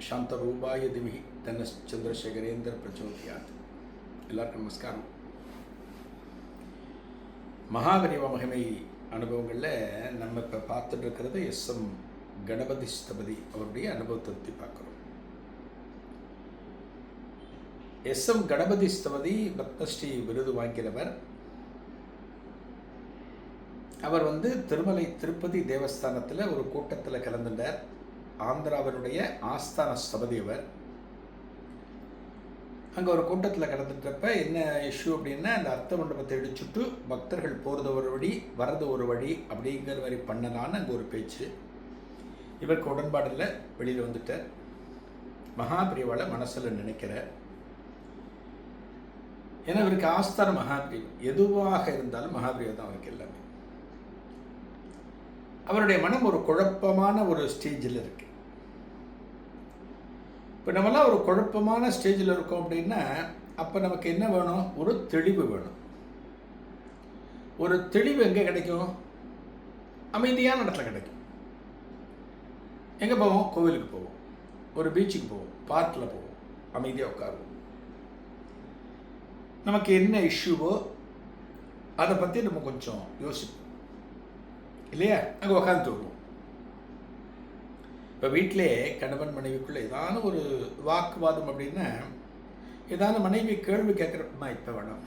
சாந்தரூபாய திமிகி தன்ன சந்திரசேகரேந்திர பிரச்சோதியாத் எல்லாருக்கும் நமஸ்காரம் மகாபரிவ மகிமை அனுபவங்களில் நம்ம இப்போ பார்த்துட்டு இருக்கிறது எஸ் எம் கணபதி ஸ்தபதி அவருடைய அனுபவத்தை பற்றி பார்க்குறோம் எஸ் எம் கணபதி ஸ்தபதி பத்மஸ்ரீ விருது வாங்கினவர் அவர் வந்து திருமலை திருப்பதி தேவஸ்தானத்தில் ஒரு கூட்டத்தில் கலந்துட்டார் ஆந்திராவினுடைய ஆஸ்தான ஸ்தபதியவர் அங்கே ஒரு கூட்டத்தில் கடந்துட்டப்ப என்ன இஷ்யூ அப்படின்னா அந்த அர்த்த மண்டபத்தை இடிச்சுட்டு பக்தர்கள் போகிறது ஒரு வழி வர்றது ஒரு வழி அப்படிங்கிற மாதிரி பண்ணலான்னு அங்கே ஒரு பேச்சு. இவருக்கு உடன்பாடில் வெளியில் வந்துட்டார். மகாபிரிவாளை மனசில் நினைக்கிறார். ஏன்னா இவருக்கு ஆஸ்தான மகாபிரிவு எதுவாக இருந்தாலும் மகாபிரிவா தான் அவருக்கு எல்லாமே. அவருடைய மனம் ஒரு குழப்பமான ஒரு ஸ்டேஜில் இருக்கு. இப்போ நம்மலாம் ஒரு குழப்பமான ஸ்டேஜில் இருக்கோம் அப்படின்னா அப்போ நமக்கு என்ன வேணும்? ஒரு தெளிவு வேணும். ஒரு தெளிவு எங்கே கிடைக்கும்? அமைதியான இடத்துல கிடைக்கும். எங்கே போவோம்? கோவிலுக்கு போவோம். ஒரு பீச்சுக்கு போவோம். பார்க்கில் போவோம். அமைதியாக உட்காருவோம். நமக்கு என்ன இஷ்யூவோ அதை பற்றி நம்ம கொஞ்சம் யோசிப்போம். இல்லையா? அங்கே உட்காந்து வருவோம். இப்போ வீட்டிலே கணவன் மனைவிக்குள்ளே ஏதான ஒரு வாக்குவாதம் அப்படின்னா ஏதான மனைவி கேள்வி கேட்குறப்பமா இப்போ வேணாம்.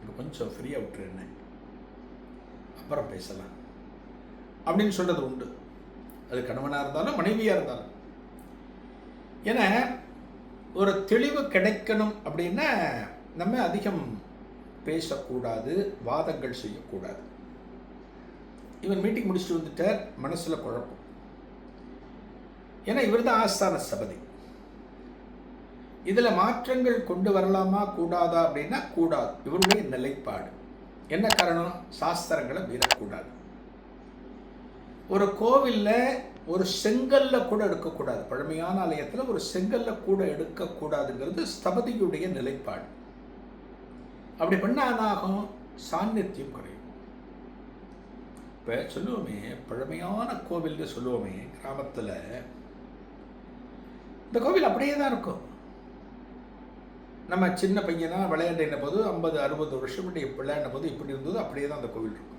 இப்போ கொஞ்சம் ஃப்ரீயாக விட்டுருன்னு அப்புறம் பேசலாம். அப்படின்னு சொல்கிறது உண்டு. அது கணவனாக இருந்தாலும் மனைவியாக இருந்தாலும். ஏன்னா ஒரு தெளிவு கிடைக்கணும் அப்படின்னா நம்ம அதிகம் பேசக்கூடாது வாதங்கள் செய்யக்கூடாது. இவன் மீட்டிங் முடிச்சுட்டு வந்துட்டார் மனசில் குழப்பம். ஏன்னா இவர் தான் ஆஸ்தான சபதி. இதில் மாற்றங்கள் கொண்டு வரலாமா கூடாதா அப்படின்னா கூடாது. இவருடைய நிலைப்பாடு. என்ன காரணம்? சாஸ்திரங்களை மீறக்கூடாது. ஒரு கோவிலில் ஒரு செங்கல்ல கூட எடுக்கக்கூடாது. பழமையான ஆலயத்தில் ஒரு செங்கல்ல கூட எடுக்கக்கூடாதுங்கிறது ஸ்தபதியுடைய நிலைப்பாடு. அப்படி பண்ணாதாகும் சாநித்தியம் குறையும். இப்போ சொல்லுவோமே பழமையான கோவில்னு சொல்லுவோமே கிராமத்தில் இந்த கோவில் அப்படியே தான் இருக்கும். நம்ம சின்ன பையனா விளையாண்டுன போது ஐம்பது அறுபது வருஷம் இப்படி விளையாடின போது இப்படி இருந்தது அப்படியே தான் அந்த கோவில் இருக்கும்.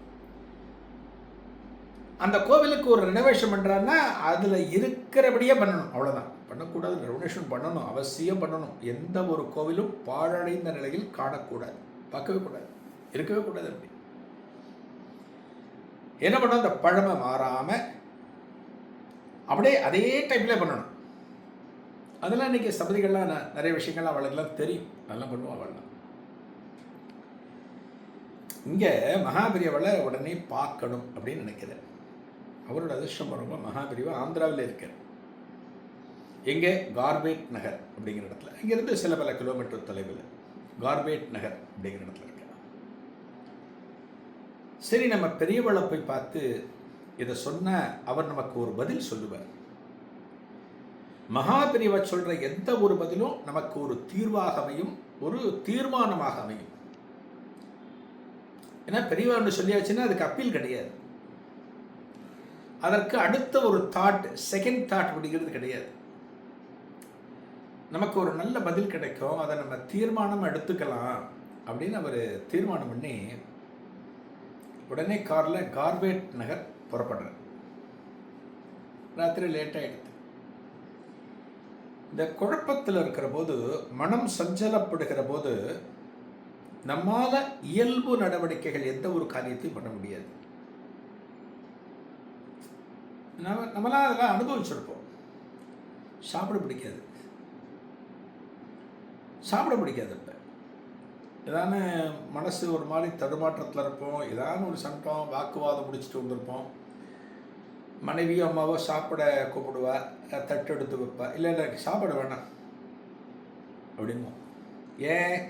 அந்த கோவிலுக்கு ஒரு ரெனோவேஷன் பண்ணுறான்னா அதில் இருக்கிறபடியே பண்ணணும். அவ்வளோதான் பண்ணக்கூடாது. ரெனோவேஷன் பண்ணணும். அவசியம் பண்ணணும். எந்த ஒரு கோவிலும் பாழடைந்த நிலையில் காணக்கூடாது. பார்க்கவே கூடாது. இருக்கவே கூடாது அப்படி. என்ன பண்ணணும்? அந்த பழமை மாறாமல் அப்படியே அதே டைப்லேயே பண்ணணும். அதெல்லாம் இன்றைக்கி சபதிகள்லாம் நான் நிறைய விஷயங்கள்லாம் அவளுக்கெல்லாம் தெரியும். நல்லா பண்ணுவோம் அவள்லாம் இங்கே மகாபிரியவளை உடனே பார்க்கணும் அப்படின்னு நினைக்கிறேன் அவரோட அதிர்ஷ்டம் ரொம்ப மகாபிரிவா ஆந்திராவில் இருக்கார். எங்கே? கார்பேட் நகர் அப்படிங்கிற இடத்துல. இங்கேருந்து சில பல கிலோமீட்டர் தொலைவில் கார்பேட் நகர் அப்படிங்கிற இடத்துல இருக்கார். சரி நம்ம பெரியவளை போய் பார்த்து இதை சொன்ன அவர் நமக்கு ஒரு பதில் சொல்லுவார். மகா பெரியவா சொல்கிற எந்த ஒரு பதிலும் நமக்கு ஒரு தீர்வாக அமையும் ஒரு தீர்மானமாக அமையும் ஏன்னா பெரியவா ஒன்று சொல்லியாச்சுன்னா அதுக்கு அப்பீல் கிடையாது. அதற்கு அடுத்த ஒரு தாட் செகண்ட் தாட் அப்படிங்கிறது கிடையாது. நமக்கு ஒரு நல்ல பதில் கிடைக்கும் அதை நம்ம தீர்மானம் எடுத்துக்கலாம் அப்படின்னு அவர் தீர்மானம் பண்ணி உடனே காரில் கார்பேட் நகர் புறப்படுறார். ராத்திரி லேட் ஆகிடுது இந்த குழப்பத்தில் இருக்கிற போது மனம் சஞ்சலப்படுகிற போது நம்மால் இயல்பு நடவடிக்கைகள் எந்த ஒரு காரியத்தையும் பண்ண முடியாது. நம்ம நம்மளாம் அதெல்லாம் அனுபவிச்சிருப்போம். சாப்பிட பிடிக்காது. சாப்பிட பிடிக்காது இப்போ. ஏதான மனசு ஒரு மாதிரி தடுமாற்றத்தில் இருப்போம். ஏதான ஒரு சண்டம் வாக்குவாதம் முடிச்சுட்டு வந்திருப்போம். மனைவியோ அம்மாவோ சாப்பிட கூப்பிடுவா தட்டு எடுத்து வைப்பா. இல்லை இல்லை சாப்பிட வேணாம் அப்படிமோ ஏன்?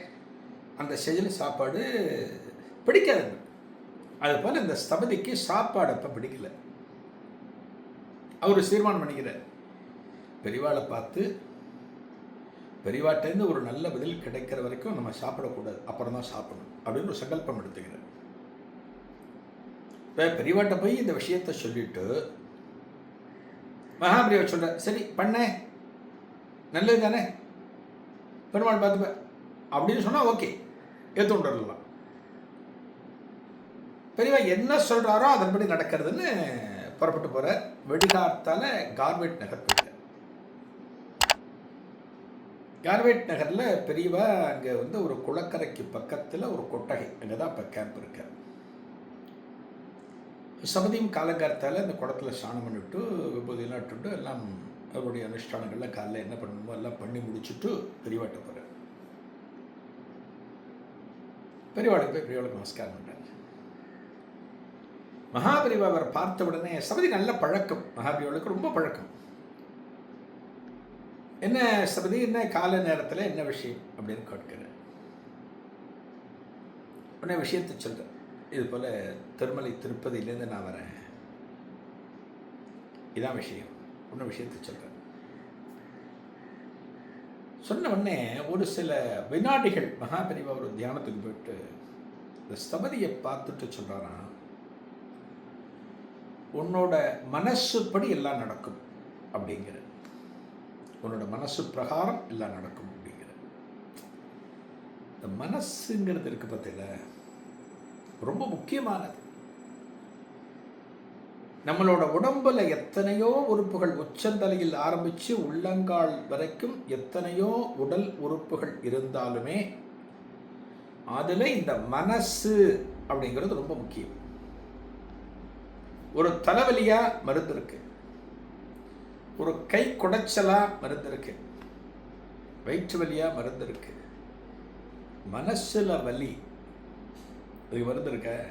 அந்த செஜில் சாப்பாடு பிடிக்காது. அதுபோல் இந்த ஸ்தபதிக்கு சாப்பாடு அப்போ பிடிக்கல. அவர் தீர்மானம் பண்ணிக்கிறார். பெரியவாளை பார்த்து பெரியவாட்டேருந்து ஒரு நல்ல பதில் கிடைக்கிற வரைக்கும் நம்ம சாப்பிடக்கூடாது. அப்புறம் தான் சாப்பிடணும். அப்படின்னு ஒரு சங்கல்பம் எடுத்துக்கிறார். இப்போ பெரியவாட்ட போய் இந்த விஷயத்த சொல்லிவிட்டு மகாபிரியவர் சொல்கிறார் சரி பண்ண. நல்லது தானே? பெருமாள் பார்த்துப்பேன் அப்படின்னு சொன்னால் ஓகே. ஏற்றுண்டலாம் பெரியவா என்ன சொல்கிறாரோ அதன்படி நடக்கிறதுன்னு புறப்பட்டு போகிற வெடிகார்த்தால் கார்பேட் நகர் போயிட்டார். கார்பேட் நகரில் பெரியவா அங்கே வந்து ஒரு குளக்கரைக்கு பக்கத்தில் ஒரு கொட்டகை அங்கே தான் இப்போ கேம்ப் இருக்கார் சமதியும் காலங்கார்த்தால் அந்த குடத்தில் ஸ்நானம் பண்ணிவிட்டு விபூதியெல்லாம் இட்டுட்டு எல்லாம் அவருடைய அனுஷ்டானங்கள்லாம் காலைல என்ன பண்ணணுமோ எல்லாம் பண்ணி முடிச்சுட்டு பெரியவாட்ட போகிறார் பெரியவாளுக்கு போய் பெரியவாளுக்கு நமஸ்காரம் பண்ணுறார் மகாபெரிவா அவரை பார்த்த உடனே சபதி நல்ல பழக்கம். மகாபெரிவாளுக்கு ரொம்ப பழக்கம். என்ன சபதி என்ன கால நேரத்தில் என்ன விஷயம் அப்படின்னு கேட்கிறேன் உடனே விஷயத்தை சொல்கிறேன் இது போல் திருமலை திருப்பதியிலேருந்து நான் வரேன். இதான் விஷயம். ஒன்றும் விஷயத்தை சொல்கிறேன் சொன்ன உடனே ஒரு சில வினாடிகள் மகாபெரிவா ஒரு தியானத்துக்கு போயிட்டு இந்த ஸ்தபதியை பார்த்துட்டு சொல்கிறாராம் உன்னோட மனசுப்படி எல்லாம் நடக்கும் அப்படிங்கிற. உன்னோட மனசு பிரகாரம் எல்லாம் நடக்கும் அப்படிங்கிற. இந்த மனசுங்கிறது இருக்கு பார்த்தீங்களா ரொம்ப முக்கியமானது. நம்மளோட உடம்புல எத்தனையோ உறுப்புகள் உச்சந்தலையில் ஆரம்பித்து உள்ளங்கால் வரைக்கும் எத்தனையோ உடல் உறுப்புகள் இருந்தாலுமே அதில் இந்த மனசு அப்படிங்கிறது ரொம்ப முக்கியம். ஒரு தலைவலியாக மருந்து இருக்கு. ஒரு கை குடைச்சலாக மருந்து இருக்கு. வயிற்று வலியாக மருந்து இருக்கு. மனசில் வலி அதுக்கு மருந்து இருக்க?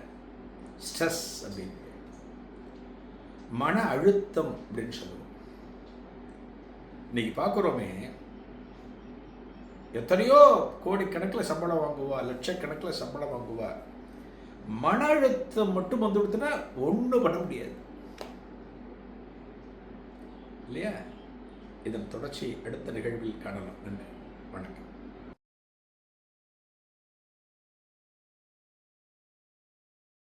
ஸ்ட்ரெஸ் அப்படின்னு. மன அழுத்தம் அப்படின்னு சொல்லுவோம். இன்னைக்கு பார்க்குறோமே எத்தனையோ கோடிக்கணக்கில் சம்பளம் வாங்குவா லட்சக்கணக்கில் சம்பளம் வாங்குவா. மன அழுத்தம் மட்டும் வந்து கொடுத்தனா ஒன்றும் பண்ண முடியாது. இல்லையா? இதன் தொடர்ச்சி அடுத்த நிகழ்வில் காணலாம். நன்றி. வணக்கம்.